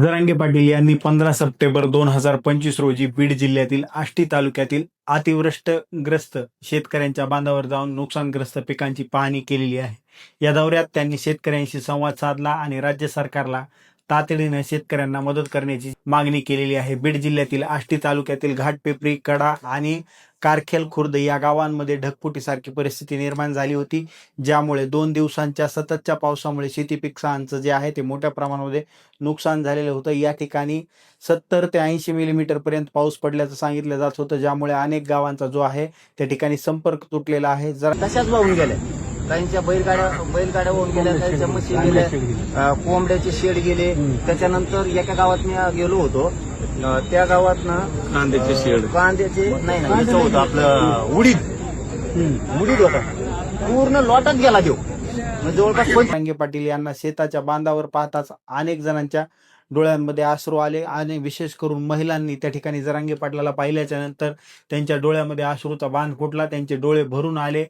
जरांगे पाटील यांनी पंधरा सप्टेंबर दोन हजार पंचवीस रोजी बीड जिल्ह्यातील आष्टी तालुक्यातील अतिवृष्टग्रस्त शेतकऱ्यांच्या बांधावर जाऊन नुकसानग्रस्त पिकांची पाहणी केलेली आहे. या दौऱ्यात त्यांनी शेतकऱ्यांशी संवाद साधला आणि राज्य सरकारला तातडीने शेतकऱ्यांना मदत करण्याची मागणी केलेली आहे. बीड जिल्ह्यातील आष्टी तालुक्यातील घाटपेपरी कडा आणि कारखेल खुर्द या गावांमध्ये ढगफुटीसारखी परिस्थिती निर्माण झाली होती ज्यामुळे दोन दिवसांच्या सततच्या पावसामुळे शेती पिकांचं जे आहे ते मोठ्या प्रमाणामध्ये नुकसान झालेलं होतं. या ठिकाणी सत्तर ते ऐंशी मिलीमीटर पर्यंत पाऊस पडल्याचं सांगितलं जात होतं ज्यामुळे अनेक गावांचा जो आहे त्या ठिकाणी संपर्क तुटलेला आहे. जर तशाच वाहून गेल्या. काहींच्या बैलगाड्या बैलगाड्या वाहून गेल्या काहींच्या म्हशी गेल्या कोंबड्याचे शेड गेले. त्याच्यानंतर एका गावात मी गेलो होतो. त्या गावात ना कांद्याचे शेड. कांद्याचे नाही नाही याचं होतं आपलं उडीद. उडीद होता. पूर्ण लॉटच गेला देऊ म्हणजे जवळपास पाटील यांना शेताच्या बांधावर पाहताच अनेक जणांच्या डोळ्यांमध्ये अश्रू आले आणि विशेष करून महिलांनी त्या ठिकाणी जरांगे पाटलाला पाहिल्याच्या नंतर त्यांच्या डोळ्यामध्ये अश्रूचा बांध फुटला त्यांचे डोळे भरून आले.